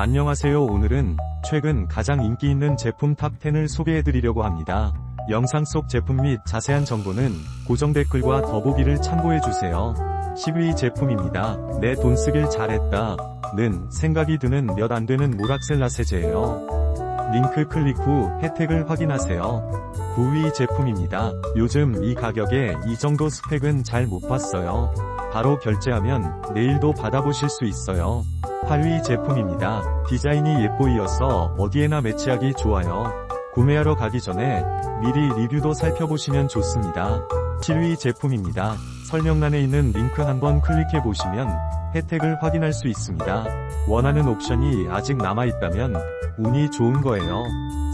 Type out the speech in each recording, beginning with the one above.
안녕하세요 오늘은 최근 가장 인기 있는 제품 탑10을 소개해드리려고 합니다. 영상 속 제품 및 자세한 정보는 고정 댓글과 더보기를 참고해주세요. 10위 제품입니다. 내 돈 쓰길 잘했다. 는 생각이 드는 몇 안 되는 모락셀라 세제예요. 링크 클릭 후 혜택을 확인하세요. 9위 제품입니다. 요즘 이 가격에 이 정도 스펙은 잘 못 봤어요. 바로 결제하면 내일도 받아보실 수 있어요. 8위 제품입니다. 디자인이 예뻐이어서 어디에나 매치하기 좋아요. 구매하러 가기 전에 미리 리뷰도 살펴보시면 좋습니다. 7위 제품입니다. 설명란에 있는 링크 한번 클릭해 보시면 혜택을 확인할 수 있습니다. 원하는 옵션이 아직 남아있다면 운이 좋은 거예요.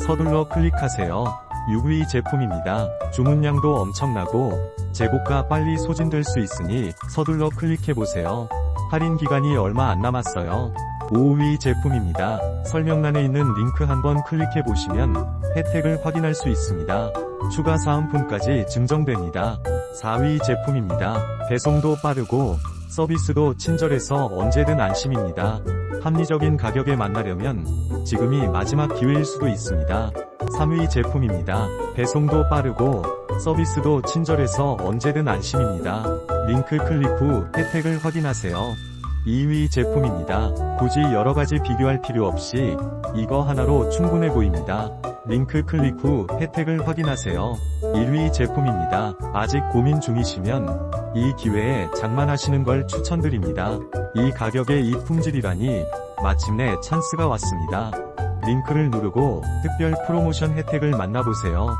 서둘러 클릭하세요. 6위 제품입니다. 주문량도 엄청나고 재고가 빨리 소진될 수 있으니 서둘러 클릭해보세요. 할인 기간이 얼마 안 남았어요. 5위 제품입니다. 설명란에 있는 링크 한번 클릭해보시면 혜택을 확인할 수 있습니다. 추가 사은품까지 증정됩니다. 4위 제품입니다. 배송도 빠르고 서비스도 친절해서 언제든 안심입니다. 합리적인 가격에 만나려면 지금이 마지막 기회일 수도 있습니다. 3위 제품입니다. 배송도 빠르고 서비스도 친절해서 언제든 안심입니다. 링크 클릭 후 혜택을 확인하세요. 2위 제품입니다. 굳이 여러가지 비교할 필요 없이 이거 하나로 충분해 보입니다. 링크 클릭 후 혜택을 확인하세요. 1위 제품입니다. 아직 고민 중이시면 이 기회에 장만하시는 걸 추천드립니다. 이 가격에 이 품질이라니 마침내 찬스가 왔습니다. 링크를 누르고 특별 프로모션 혜택을 만나보세요.